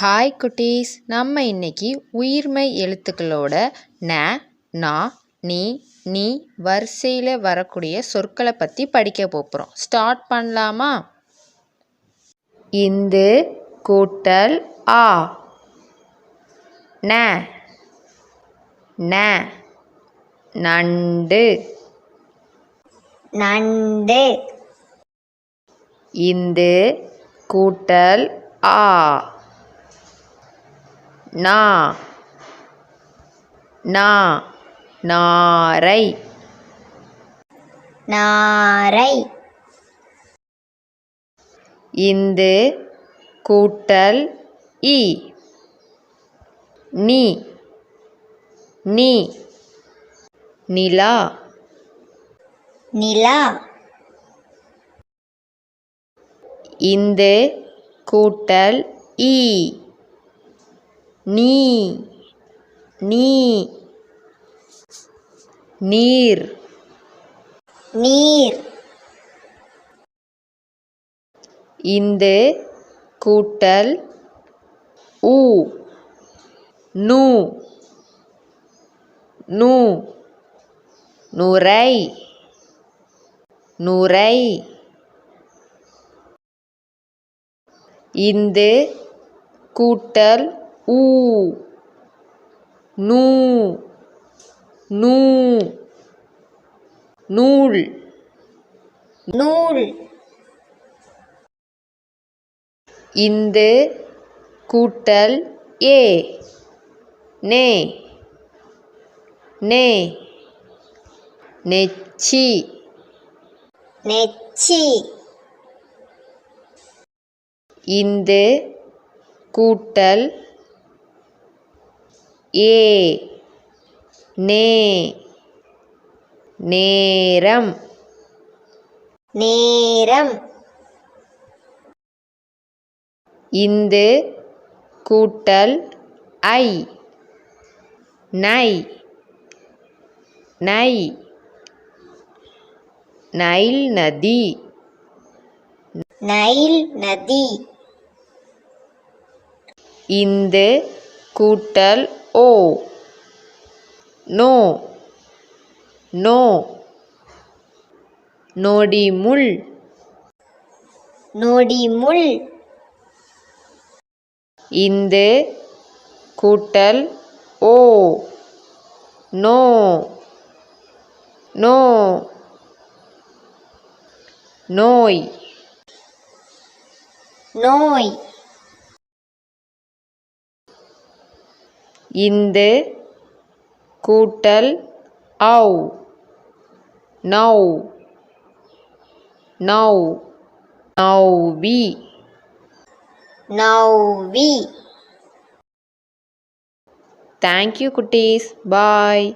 Hi குட்டீஸ். நம்ம இன்னைக்கு உயிர்மை எழுத்துக்களோட ந நா நீ நீ வரிசையில் வரக்கூடிய சொற்களை பற்றி படிக்க போகிறோம் ஸ்டார்ட் பண்ணலாமா? இந்து கூட்டல் ஆ. ந ந நண்டு. நண்டு. இந்து கூட்டல் ஆ. நா நா நாரை. நாரை. இந்து கூட்டல் இ. நீ நீ. நிலா. நிலா. இந்து கூட்டல் ஈ நீ நீ நீர். நீர். இந்து கூட்டல் ஊ. நூ. நூ. நுரை. நுரை. இந்து கூட்டல் ஊ நூ நூ நூல் நூல். இந்து கூட்டல் ஏ நே நே நெச்சி. நெச்சி. இந்து கூட்டல் ஏ. நே. நேரம். நேரம். இந்து கூட்டல் ஐ. நை. நை. நைல் நதி. நைல் நதி. இந்து கூட்டல் ஓ நோ நோ நொடிமுள் நொடிமுள் இந்து கூட்டல் ஓ நோ நோ நோய். நோய். இந்து கூட்டல் ஔ. நௌ. நௌ. நௌவி. நௌவி. தேங்க்யூ குட்டீஸ். பாய்